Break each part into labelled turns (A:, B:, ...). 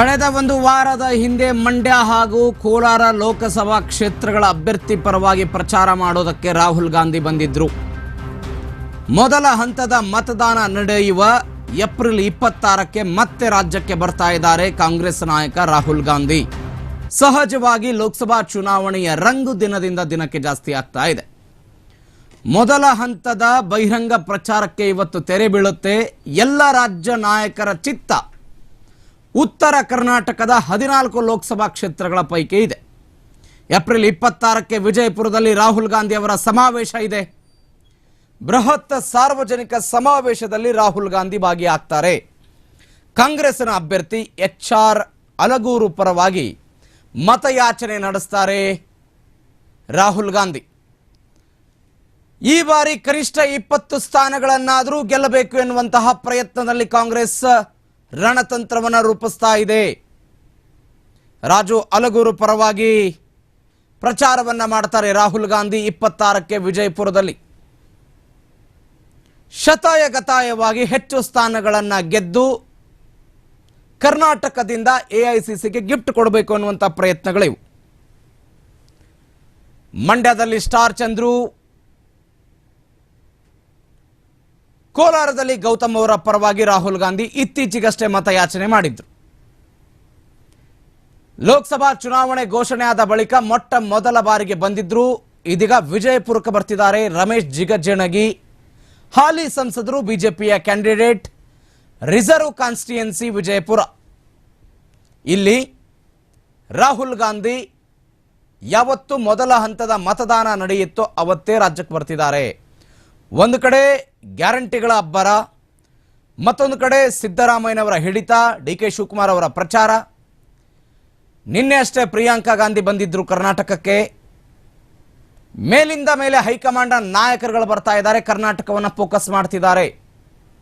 A: ಕಳೆದ ಒಂದು ವಾರದ ಹಿಂದೆ ಮಂಡ್ಯ ಹಾಗೂ ಕೋಲಾರ ಲೋಕಸಭಾ ಕ್ಷೇತ್ರಗಳ ಅಭ್ಯರ್ಥಿ ಪರವಾಗಿ ಪ್ರಚಾರ ಮಾಡೋದಕ್ಕೆ ರಾಹುಲ್ ಗಾಂಧಿ ಬಂದಿದ್ರು. ಮೊದಲ ಹಂತದ ಮತದಾನ ನಡೆಯುವ ಏಪ್ರಿಲ್ ಇಪ್ಪತ್ತಾರಕ್ಕೆ ಮತ್ತೆ ರಾಜ್ಯಕ್ಕೆ ಬರ್ತಾ ಇದ್ದಾರೆ ಕಾಂಗ್ರೆಸ್ ನಾಯಕ ರಾಹುಲ್ ಗಾಂಧಿ. ಸಹಜವಾಗಿ ಲೋಕಸಭಾ ಚುನಾವಣೆಯ ರಂಗು ದಿನದಿಂದ ದಿನಕ್ಕೆ ಜಾಸ್ತಿ ಆಗ್ತಾ ಇದೆ. ಮೊದಲ ಹಂತದ ಬಹಿರಂಗ ಪ್ರಚಾರಕ್ಕೆ ಇವತ್ತು ತೆರೆ ಬೀಳುತ್ತೆ. ಎಲ್ಲ ರಾಜ್ಯ ನಾಯಕರ ಚಿತ್ತ ಉತ್ತರ ಕರ್ನಾಟಕದ ಹದಿನಾಲ್ಕು ಲೋಕಸಭಾ ಕ್ಷೇತ್ರಗಳ ಪೈಕಿ ಇದೆ. ಏಪ್ರಿಲ್ ಇಪ್ಪತ್ತಾರಕ್ಕೆ ವಿಜಯಪುರದಲ್ಲಿ ರಾಹುಲ್ ಗಾಂಧಿ ಅವರ ಸಮಾವೇಶ ಇದೆ. ಬೃಹತ್ ಸಾರ್ವಜನಿಕ ಸಮಾವೇಶದಲ್ಲಿ ರಾಹುಲ್ ಗಾಂಧಿ ಭಾಗಿಯಾಗ್ತಾರೆ. ಕಾಂಗ್ರೆಸ್ನ ಅಭ್ಯರ್ಥಿ ಎಚ್ ಆರ್ ಅಲಗೂರು ಪರವಾಗಿ ಮತಯಾಚನೆ ನಡೆಸ್ತಾರೆ ರಾಹುಲ್ ಗಾಂಧಿ. ಈ ಬಾರಿ ಕನಿಷ್ಠ ಇಪ್ಪತ್ತು ಸ್ಥಾನಗಳನ್ನಾದರೂ ಗೆಲ್ಲಬೇಕು ಎನ್ನುವಂತಹ ಪ್ರಯತ್ನದಲ್ಲಿ ಕಾಂಗ್ರೆಸ್ ರಣತಂತ್ರವನ್ನು ರೂಪಿಸ್ತಾ ಇದೆ. ರಾಜು ಅಲಗೂರು ಪರವಾಗಿ ಪ್ರಚಾರವನ್ನು ಮಾಡ್ತಾರೆ ರಾಹುಲ್ ಗಾಂಧಿ ಇಪ್ಪತ್ತಾರಕ್ಕೆ ವಿಜಯಪುರದಲ್ಲಿ. ಶತಾಯಗತಾಯವಾಗಿ ಹೆಚ್ಚು ಸ್ಥಾನಗಳನ್ನು ಗೆದ್ದು ಕರ್ನಾಟಕದಿಂದ ಎ ಐ ಗಿಫ್ಟ್ ಕೊಡಬೇಕು ಅನ್ನುವಂಥ ಪ್ರಯತ್ನಗಳಿವು. ಮಂಡ್ಯದಲ್ಲಿ ಸ್ಟಾರ್ ಚಂದ್ರು ಕೋಲಾರದಲ್ಲಿ ಗೌತಮ್ ಅವರ ಪರವಾಗಿ ರಾಹುಲ್ ಗಾಂಧಿ ಇತ್ತೀಚೆಗಷ್ಟೇ ಮತಯಾಚನೆ ಮಾಡಿದ್ರು. ಲೋಕಸಭಾ ಚುನಾವಣೆ ಘೋಷಣೆಯಾದ ಬಳಿಕ ಮೊಟ್ಟ ಮೊದಲ ಬಾರಿಗೆ ಬಂದಿದ್ರು ಇದೀಗ ವಿಜಯಪುರಕ್ಕೆ ಬರ್ತಿದ್ದಾರೆ ರಮೇಶ್ ಜಿಗಜ್ಜಣಗಿ ಹಾಲಿ ಸಂಸದರು, ಬಿಜೆಪಿಯ ಕ್ಯಾಂಡಿಡೇಟ್, ರಿಸರ್ವ್ ಕಾನ್ಸ್ಟಿಟ್ಯುಯೆನ್ಸಿ ವಿಜಯಪುರ. ಇಲ್ಲಿ ರಾಹುಲ್ ಗಾಂಧಿ ಯಾವತ್ತು ಮೊದಲ ಹಂತದ ಮತದಾನ ನಡೆಯುತ್ತೋ ಅವತ್ತೇ ರಾಜ್ಯಕ್ಕೆ ಬರ್ತಿದ್ದಾರೆ. ಒಂದು ಕಡೆ ಗ್ಯಾರಂಟಿಗಳ ಅಬ್ಬರ, ಮತ್ತೊಂದು ಕಡೆ ಸಿದ್ದರಾಮಯ್ಯನವರ ಹಿಡಿತ, ಡಿ ಕೆ ಶಿವಕುಮಾರ್ ಅವರ ಪ್ರಚಾರ. ನಿನ್ನೆ ಅಷ್ಟೇ ಪ್ರಿಯಾಂಕಾ ಗಾಂಧಿ ಬಂದಿದ್ದರು ಕರ್ನಾಟಕಕ್ಕೆ. ಮೇಲಿಂದ ಮೇಲೆ ಹೈಕಮಾಂಡ್ ನಾಯಕರುಗಳು ಬರ್ತಾ ಇದ್ದಾರೆ, ಕರ್ನಾಟಕವನ್ನು ಫೋಕಸ್ ಮಾಡ್ತಿದ್ದಾರೆ.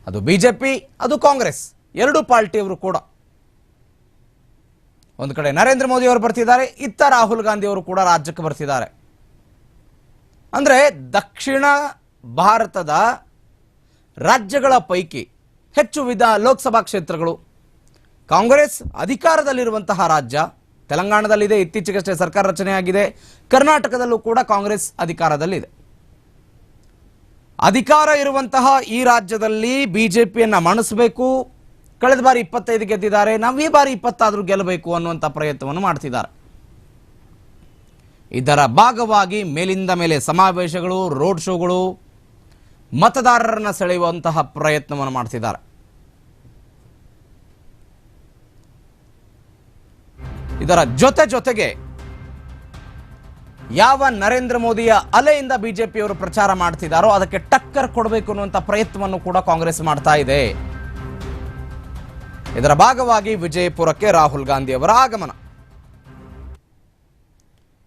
A: ಅದು ಬಿಜೆಪಿ, ಅದು ಕಾಂಗ್ರೆಸ್, ಎರಡೂ ಪಾರ್ಟಿಯವರು ಕೂಡ. ಒಂದು ಕಡೆ ನರೇಂದ್ರ ಮೋದಿ ಅವರು ಬರ್ತಿದ್ದಾರೆ, ಇತ್ತ ರಾಹುಲ್ ಗಾಂಧಿ ಅವರು ಕೂಡ ರಾಜ್ಯಕ್ಕೆ ಬರ್ತಿದ್ದಾರೆ. ಅಂದರೆ ದಕ್ಷಿಣ ಭಾರತದ ರಾಜ್ಯಗಳ ಪೈಕಿ ಹೆಚ್ಚು ವಿಧ ಲೋಕಸಭಾ ಕ್ಷೇತ್ರಗಳು. ಕಾಂಗ್ರೆಸ್ ಅಧಿಕಾರದಲ್ಲಿರುವಂತಹ ರಾಜ್ಯ, ತೆಲಂಗಾಣದಲ್ಲಿದೆ, ಇತ್ತೀಚೆಗಷ್ಟೇ ಸರ್ಕಾರ ರಚನೆಯಾಗಿದೆ. ಕರ್ನಾಟಕದಲ್ಲೂ ಕೂಡ ಕಾಂಗ್ರೆಸ್ ಅಧಿಕಾರದಲ್ಲಿದೆ. ಅಧಿಕಾರ ಇರುವಂತಹ ಈ ರಾಜ್ಯದಲ್ಲಿ ಬಿಜೆಪಿಯನ್ನು ಮಣಿಸಬೇಕು. ಕಳೆದ ಬಾರಿ ಇಪ್ಪತ್ತೈದು ಗೆದ್ದಿದ್ದಾರೆ, ನಾವು ಈ ಬಾರಿ ಇಪ್ಪತ್ತಾದರೂ ಗೆಲ್ಲಬೇಕು ಅನ್ನುವಂಥ ಪ್ರಯತ್ನವನ್ನು ಮಾಡ್ತಿದ್ದಾರೆ. ಇದರ ಭಾಗವಾಗಿ ಮೇಲಿಂದ ಮೇಲೆ ಸಮಾವೇಶಗಳು, ರೋಡ್ ಶೋಗಳು ಮತದಾರರನ್ನ ಸೆಳೆಯುವಂತಹ ಪ್ರಯತ್ನವನ್ನು ಮಾಡ್ತಿದ್ದಾರೆ. ಇದರ ಜೊತೆ ಜೊತೆಗೆ ಯಾವ ನರೇಂದ್ರ ಮೋದಿಯ ಅಲೆಯಿಂದ ಬಿಜೆಪಿಯವರು ಪ್ರಚಾರ ಮಾಡ್ತಿದ್ದಾರೋ ಅದಕ್ಕೆ ಟಕ್ಕರ್ ಕೊಡಬೇಕು ಅನ್ನುವಂಥ ಪ್ರಯತ್ನವನ್ನು ಕೂಡ ಕಾಂಗ್ರೆಸ್ ಮಾಡ್ತಾ ಇದೆ. ಇದರ ಭಾಗವಾಗಿ ವಿಜಯಪುರಕ್ಕೆ ರಾಹುಲ್ ಗಾಂಧಿ ಅವರ ಆಗಮನ.